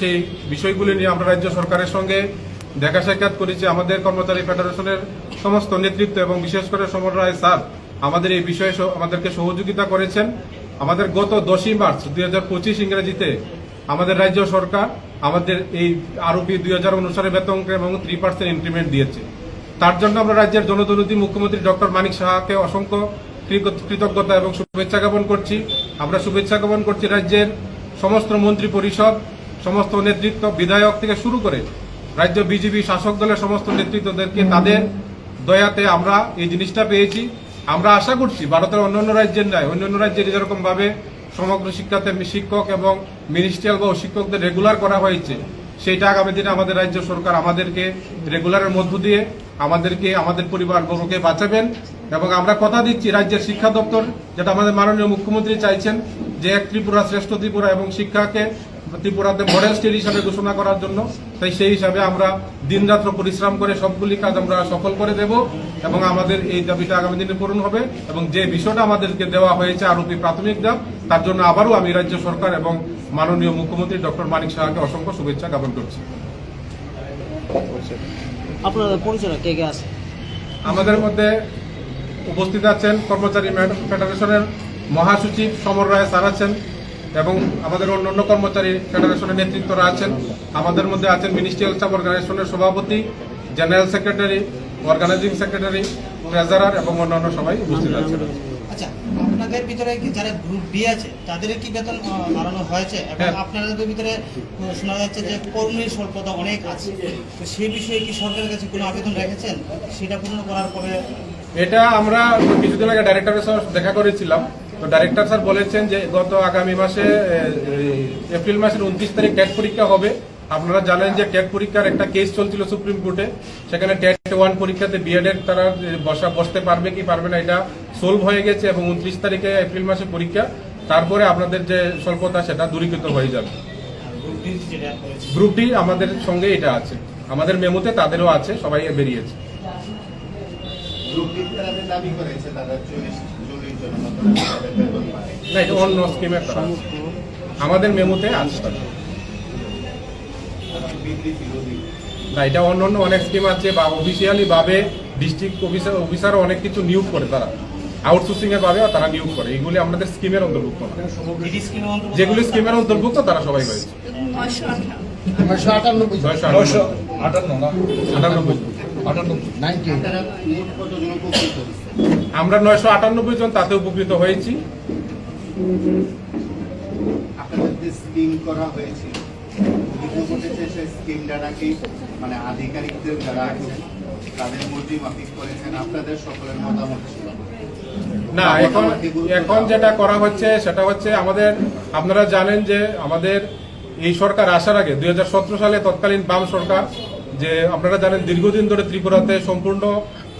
সেই বিষয়গুলি নিয়ে আমরা রাজ্য সরকারের সঙ্গে দেখা সাক্ষাৎ করেছি। আমাদের কর্মচারী ফেডারেশনের সমস্ত নেতৃত্ব এবং বিশেষ করে সমর রায় স্যার আমাদের এই বিষয়ে আমাদেরকে সহযোগিতা করেছেন। আমাদের গত দশই মার্চ দুই হাজার পঁচিশ ইংরেজিতে আমাদের রাজ্য সরকার আমাদের এই আরোপি দুই হাজার অনুসারে বেতন এবং থ্রি পার্সেন্ট ইনক্রিমেন্ট দিয়েছে। তার জন্য আমরা রাজ্যের জনদুর্নীতি মুখ্যমন্ত্রী ডক্টর মানিক সাহাকে অসংখ্য কৃতজ্ঞতা এবং শুভেচ্ছা জ্ঞাপন করছি। আমরা শুভেচ্ছা জ্ঞাপন করছি রাজ্যের সমস্ত মন্ত্রী পরিষদ সমস্ত নেতৃত্ব বিধায়ক থেকে শুরু করে রাজ্য বিজেপি শাসক দলের সমস্ত নেতৃত্বদেরকে তাদের দয়াতে আমরা এই জিনিসটা পেয়েছি। আমরা আশা করছি ভারতের অন্যান্য রাজ্যের ন্যায়, অন্যান্য রাজ্যে যেরকম ভাবে সমগ্র শিক্ষাতে শিক্ষক এবং মিনিস্ট্রিয়াল বা শিক্ষকদের রেগুলার করা হয়েছে, সেইটা আগামী দিনে আমাদের রাজ্য সরকার আমাদেরকে রেগুলারের মধ্য দিয়ে আমাদেরকে, আমাদের পরিবার বর্গকে বাঁচাবেন এবং আমরা কথা দিচ্ছি রাজ্যের শিক্ষা দপ্তর, যেটা আমাদের মাননীয় মুখ্যমন্ত্রী চাইছেন যে এক ত্রিপুরা, শ্রেষ্ঠ ত্রিপুরা এবং শিক্ষাকে ত্রিপুরাতে মডেল স্টেট হিসাবে ঘোষণা করার জন্য। তাই সেই হিসাবে আমরা দিনরাত্র পরিশ্রম করে সবগুলি কাজ আমরা সফল করে দেব এবং আমাদের এই দাবিটা আগামী দিনে পূরণ হবে এবং যে বিষয়টা আমাদেরকে দেওয়া হয়েছে আরোপি প্রাথমিক দাব তার জন্য আবারও আমি রাজ্য সরকার এবং মাননীয় মুখ্যমন্ত্রী ডক্টর মানিক সাহাকে অসংখ্য শুভেচ্ছা জ্ঞাপন করছি। আপনার পরিচয় কে কে আছে? আমাদের মধ্যে উপস্থিত আছেন কর্মচারী ফেডারেশনের মহাসচিব সমর রায় স্যার আছেন। এবং আমাদের অন্যান্য কর্মচারী ফেডারেশনের নেতৃত্বরা আছেন। আমাদের মধ্যে আছেন মিনিস্ট্রিয়াল স্টাফ অর্গানাইজেশনের সভাপতি general secretary organising secretary treasurer এবং অন্যান্য সবাই উপস্থিত আছেন। আচ্ছা আপনাদের ভিতরে যারা গ্রুপ আছে তাদের কি বেতন বাড়ানো হয়েছে? এবং হ্যাঁ। আপনাদের ভিতরে শোনা যাচ্ছে যে কর্মীর স্বল্পতা অনেক আছে। তো সেই বিষয়ে কি সরকারের কাছে কোনো আবেদন রেখেছেন? সেটা পূর্ণ করার পরে এটা আমরা কিছুদিন আগে ডাইরেক্টরের সাথে দেখা করেছিলাম। তো ডাইরেক্টর স্যার বলেছেন যে গত আগামী মাসে এপ্রিল মাসের উনত্রিশ তারিখ টেট পরীক্ষা হবে। আপনারা জানেন যে টেট পরীক্ষার একটা কেস চলছিল সুপ্রিম কোর্টে। সেখানে টেট ওয়ান পরীক্ষাতে বিএড এর তারা বসা, বসতে পারবে কি পারবে না এটা সোলভ হয়ে গেছে এবং উনত্রিশ তারিখে এপ্রিল মাসে পরীক্ষা। তারপরে আপনাদের যে স্বল্পতা সেটা দূরীকৃত হয়ে যাবে। গ্রুপ ডি যেটা করেছে গ্রুপ ডি আমাদের সঙ্গে এটা আছে। আমাদের মেমোতে তাদেরও আছে, সবাই বেরিয়েছে। তারা দাবি করেছে, তারা চল্লিশ না এটা অন্য স্কিমের করা আমাদের মেমোতে বিরোধী না এটা অন্য অন্য অনেক স্কিম আছে বা অফিসিয়ালি ভাবে ডিস্ট্রিক্ট অফিসার অফিসারও অনেক কিছু নিয়োগ করে তারা। আউটসোর্সিং এর ভাবে তারা নিয়োগ করে। এগুলি আমাদের স্কিমের অন্তর্ভুক্ত না। যেগুলি স্কিমের অন্তর্ভুক্ত তারা সবাই হয়েছে নয়শো আটানব্বই আটানব্বই তারা আমরা নয়শো আটানব্বই জন তাতে উপকৃত হয়েছি। মানে আধিকারিকদের যারা তাদের মর্জি মাফিক করেছেন আপনাদের সকলের মতামত ছিল না এখন এখন যেটা করা হচ্ছে সেটা হচ্ছে আমাদের আপনারা জানেন যে আমাদের এই সরকার আসার আগে দুই হাজার সতেরো সালে তৎকালীন বাম সরকার যে আপনারা জানেন দীর্ঘদিন ধরে ত্রিপুরাতে সম্পূর্ণ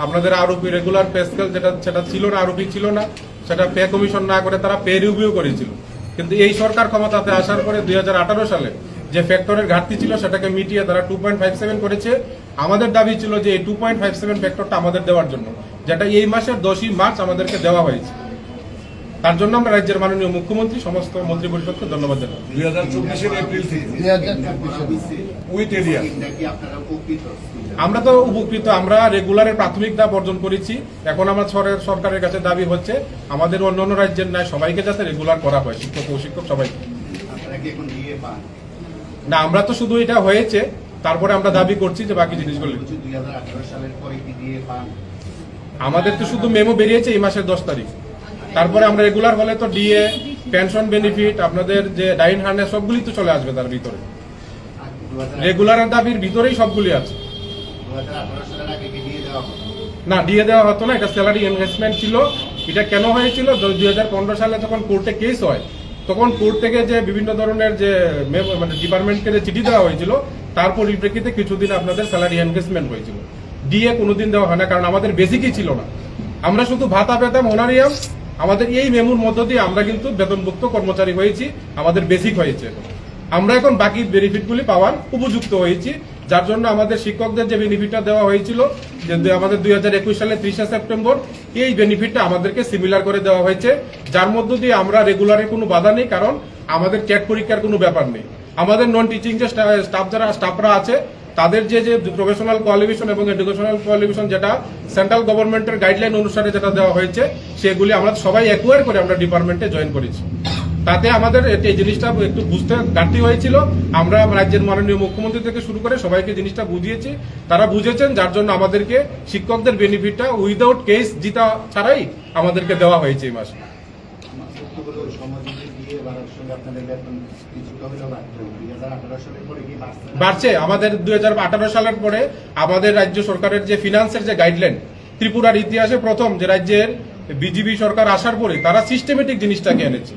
আপনাদের আরোপি রেগুলার পে স্কেল যেটা সেটা ছিল না আরোপি ছিল না সেটা পে কমিশন না করে তারা পে রিভিউ করেছিল। কিন্তু এই সরকার ক্ষমতাতে আসার পরে দুই সালে যে ফ্যাক্টরের ঘাটতি ছিল সেটাকে মিটিয়ে তারা টু পয়েন্ট ফাইভ সেভেন করেছে। আমাদের দাবি ছিল যে এই টু পয়েন্ট ফাইভ সেভেন ফ্যাক্টরটা আমাদের দেওয়ার জন্য যেটা এই মাসের দশই মার্চ আমাদেরকে দেওয়া হয়েছে। তার জন্য আমরা রাজ্যের মাননীয় মুখ্যমন্ত্রী সমস্ত মন্ত্রী পরিষদকে ধন্যবাদ জানাই। দুই হাজার চব্বিশের এপ্রিল থেকে। উইথ এরিয়া আমরা তো উপকৃত আমরা রেগুলারের প্রাথমিক দাব অর্জন করেছি। এখন আমার সরকারের কাছে দাবি হচ্ছে আমাদের অন্য অন্য রাজ্যের ন্যায় সবাইকে যাতে রেগুলার করা হয় শিক্ষক প্রশিক্ষক শিক্ষক সবাইকে না আমরা তো শুধু এটা হয়েছে তারপরে আমরা দাবি করছি যে বাকি জিনিসগুলো আমাদের তো শুধু মেমো বেরিয়েছে এই মাসের দশ তারিখ। তারপরে আমরা রেগুলার হলে তো ডিএ পেনশন বেনিফিট আপনাদের যে ডাইন হার্নে সবগুলি তো চলে আসবে তার ভিতরে। রেগুলার দাবির ভিতরেই সবগুলি আছে। না, দিয়ে দেওয়া হতো না, এটা স্যালারি ইনভেস্টমেন্ট ছিল। এটা কেন হয়েছিল? দুই হাজার পনেরো সালে যখন কোর্টে কেস হয়, তখন কোর্ট থেকে যে বিভিন্ন ধরনের যে মানে ডিপার্টমেন্টকে যে চিঠি দেওয়া হয়েছিল, তার পরিপ্রেক্ষিতে কিছুদিন আপনাদের স্যালারি এনগেজমেন্ট হয়েছিল। ডিএ কোনোদিন দেওয়া হয় না, কারণ আমাদের বেসিকই ছিল না। আমরা শুধু ভাতা পেতাম হোনারিয়াম আমাদের এই মেমুর মধ্য দিয়ে আমরা কিন্তু বেতনভুক্ত কর্মচারী হয়েছি, আমাদের বেসিক হয়েছে। আমরা এখন বাকি বেনিফিটগুলি পাওয়ার উপযুক্ত হয়েছি। যার জন্য আমাদের শিক্ষকদের যে বেনিফিটটা দেওয়া হয়েছিল, যে আমাদের দুই হাজার একুশ সালে ত্রিশে সেপ্টেম্বর, এই বেনিফিটটা আমাদেরকে সিমিলার করে দেওয়া হয়েছে। যার মধ্য দিয়ে আমরা রেগুলারে কোনো বাধা নেই, কারণ আমাদের চ্যাট পরীক্ষার কোনো ব্যাপার নেই। আমাদের নন টিচিং যে স্টাফ যারা স্টাফরা আছে, তাদের যে যে প্রফেশনাল কোয়ালিফিকেশন এবং এডুকেশনাল কোয়ালিফিকেশন যেটা সেন্ট্রাল গভর্নমেন্টের গাইডলাইন অনুসারে যেটা দেওয়া হয়েছে, সেগুলি আমরা সবাই অ্যাকোয়ার করে আমরা ডিপার্টমেন্টে জয়েন করেছি। তাতে আমাদের এই জিনিসটা একটু বুঝতে ঘাটতি হয়েছিল। আমরা রাজ্যের মাননীয় মুখ্যমন্ত্রী থেকে শুরু করে সবাইকে জিনিসটা বুঝিয়েছি। তারা বুঝেছেন যার জন্য আমাদেরকে শিক্ষকদের বেনিফিটটা উইদাউট কেস জিতা ছাড়াই আমাদেরকে দেওয়া হয়েছে এই মাসে? বাড়ছে। আমাদের দুই হাজার আঠারো সালের পরে আমাদের রাজ্য সরকারের যে ফিনান্সের যে গাইডলাইন ত্রিপুরার ইতিহাসে প্রথম যে রাজ্যের বিজেপি সরকার আসার পরে তারা সিস্টেমেটিক জিনিসটাকে এনেছে।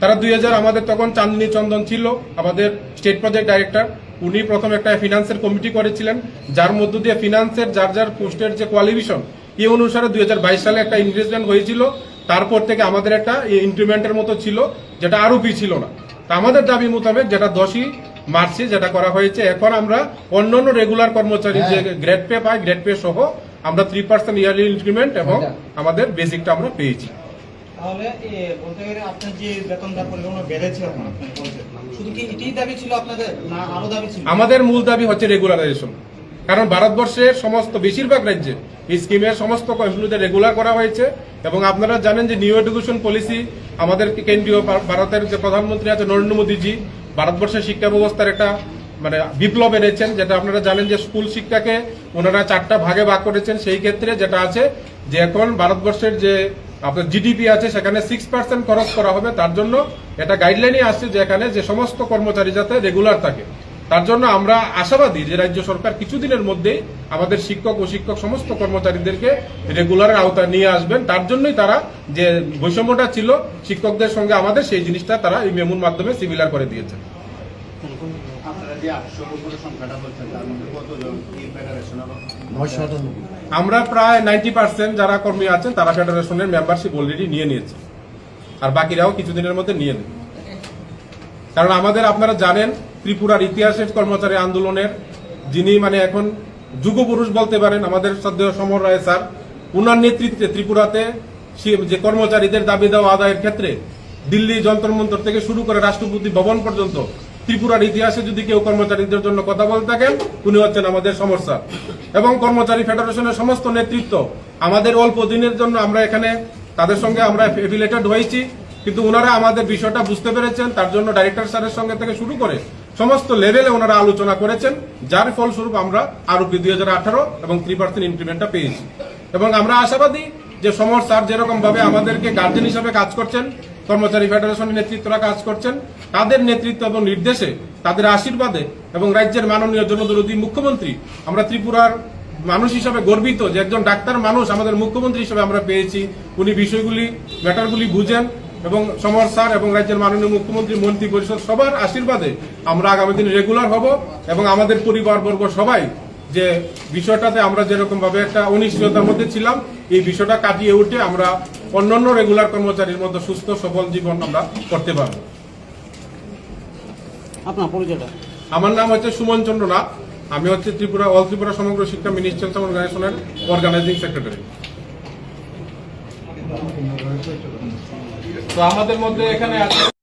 তারা দুই হাজার আমাদের তখন চাঁদনী চন্দন ছিল আমাদের স্টেট প্রজেক্ট ডাইরেক্টর উনি প্রথম একটা ফিনান্সের কমিটি করেছিলেন যার মধ্য দিয়ে ফিনান্সের যার যার পোস্টের যে কোয়ালিফিকেশন এই অনুসারে দুই হাজার বাইশ সালে একটা ইনভেস্টমেন্ট হয়েছিল তারপর থেকে আমাদের একটা ইনক্রিমেন্টের মতো ছিল যেটা আরোপি ছিল না। তা আমাদের দাবি মোতাবেক যেটা দশই মার্চে যেটা করা হয়েছে এখন আমরা অন্যান্য রেগুলার কর্মচারী যে গ্রেড পে পায় গ্রেড পে সহ আমরা থ্রি পার্সেন্ট ইয়ারলি ইনক্রিমেন্ট এবং আমাদের বেসিকটা আমরা পেয়েছি। আমাদের মূল দাবি হচ্ছে রেগুলারাইজেশন কারণ ভারতবর্ষের সমস্ত, বেশিরভাগ রাজ্যে এই স্কিমের সমস্ত এমপ্লয়ীদের রেগুলার করা হয়েছে, এবং আপনারা জানেন যে নিউ এডুকেশন পলিসি আমাদের কেন্দ্রীয় ভারতের যে প্রধানমন্ত্রী আছে নরেন্দ্র মোদীজি, ভারতবর্ষের শিক্ষা ব্যবস্থার একটা মানে বিপ্লব এনেছেন, যেটা আপনারা জানেন যে স্কুল শিক্ষাকে ওনারা চারটা ভাগে ভাগ করেছেন, সেই ক্ষেত্রে যেটা আছে যে এখন ভারতবর্ষের যে আপনার জিডিপি আছে, সেখানে সিক্স পার্সেন্ট খরচ করা হবে। তার জন্য এটা গাইডলাইনই আসছে যে এখানে যে সমস্ত কর্মচারী যাতে রেগুলার থাকে। তার জন্য আমরা আশাবাদী যে রাজ্য সরকার কিছুদিনের মধ্যেই আমাদের শিক্ষক ও শিক্ষক সমস্ত কর্মচারীদেরকে রেগুলারের আওতায় নিয়ে আসবেন। তার জন্যই তারা যে বৈষম্যটা ছিল, শিক্ষকদের সঙ্গে আমাদের সেই জিনিসটা তারা এই মেমুর মাধ্যমে সিমিলার করে দিয়েছে আপনারা যে সংখ্যাটা বলছেন, তার মধ্যে কতজন ফেডারেশন আমরা প্রায় নাইনটি পার্সেন্ট যারা কর্মী আছেন, তারা ফেডারেশনের মেম্বারশিপ অলরেডি নিয়ে নিয়েছে। আর বাকিরাও কিছুদিনের মধ্যে নিয়ে নেবে। কারণ আমাদের আপনারা জানেন, ত্রিপুরার ইতিহাসের কর্মচারী আন্দোলনের, যিনি মানে এখন যুগপুরুষ বলতে পারেন, আমাদের শ্রদ্ধেয় সমর রায় স্যার, উনার নেতৃত্বে ত্রিপুরাতে যে কর্মচারীদের দাবি দেওয়া আদায়ের ক্ষেত্রে দিল্লি যন্তর মন্তর থেকে শুরু করে রাষ্ট্রপতি ভবন পর্যন্ত ত্রিপুরার ইতিহাসে যদি কেউ কর্মচারীদের জন্য কথা বলে থাকেন, উনি হচ্ছেন আমাদের সমস্যা এবং কর্মচারী ফেডারেশনের সমস্ত নেতৃত্ব, আমাদের অল্প দিনের জন্য আমরা এখানে তাদের সঙ্গে আমরা এফিলেটেড হয়েছি, কিন্তু ওনারা আমাদের বিষয়টা বুঝতে পেরেছেন, তার জন্য ডাইরেক্টর স্যারের সঙ্গে থেকে শুরু করে সমস্ত লেভেলে ওনারা আলোচনা করেছেন, যার ফলস্বরূপ আমরা আরোপি দুই হাজার আঠারো এবং থ্রি পার্সেন্ট ইনক্রিমেন্টটা পেয়েছি। এবং আমরা আশাবাদী যে সমর স্যার যেরকম ভাবে আমাদেরকে গার্জেন হিসাবে কাজ করছেন কর্মচারী ফেডারেশনের নেতৃত্বরা কাজ করছেন। তাদের নেতৃত্ব এবং নির্দেশে তাদের আশীর্বাদে এবং রাজ্যের মাননীয় জনদরদী মুখ্যমন্ত্রী, আমরা ত্রিপুরার মানুষ হিসাবে গর্বিত যে একজন ডাক্তার মানুষ আমাদের মুখ্যমন্ত্রী হিসেবে আমরা পেয়েছি। উনি বিষয়গুলি, ম্যাটারগুলি বুঝেন এবং সমর স্যার এবং রাজ্যের মাননীয় মুখ্যমন্ত্রী, মন্ত্রী পরিষদ সবার আশীর্বাদে আমরা আগামী দিন রেগুলার হব এবং আমাদের পরিবারবর্গ সবাই যে বিষয়টাতে আমরা যেরকম ভাবে একটা অনিশ্চয়তার মধ্যে ছিলাম, এই বিষয়টা কাটিয়ে উঠে আমরা অন্যান্য রেগুলার কর্মচারীর মধ্যে সুস্থ সফল জীবন আমরা করতে পারব। আপনার পরিচয়টা? আমার নাম হচ্ছে সুমন চন্দ্র নাথ। আমি হচ্ছে ত্রিপুরা অল ত্রিপুরা সমগ্র শিক্ষা মিনিস্ট্রেশন অর্গানাইজেশনের অর্গানাইজিং সেক্রেটারি তো আমাদের মধ্যে এখানে আছে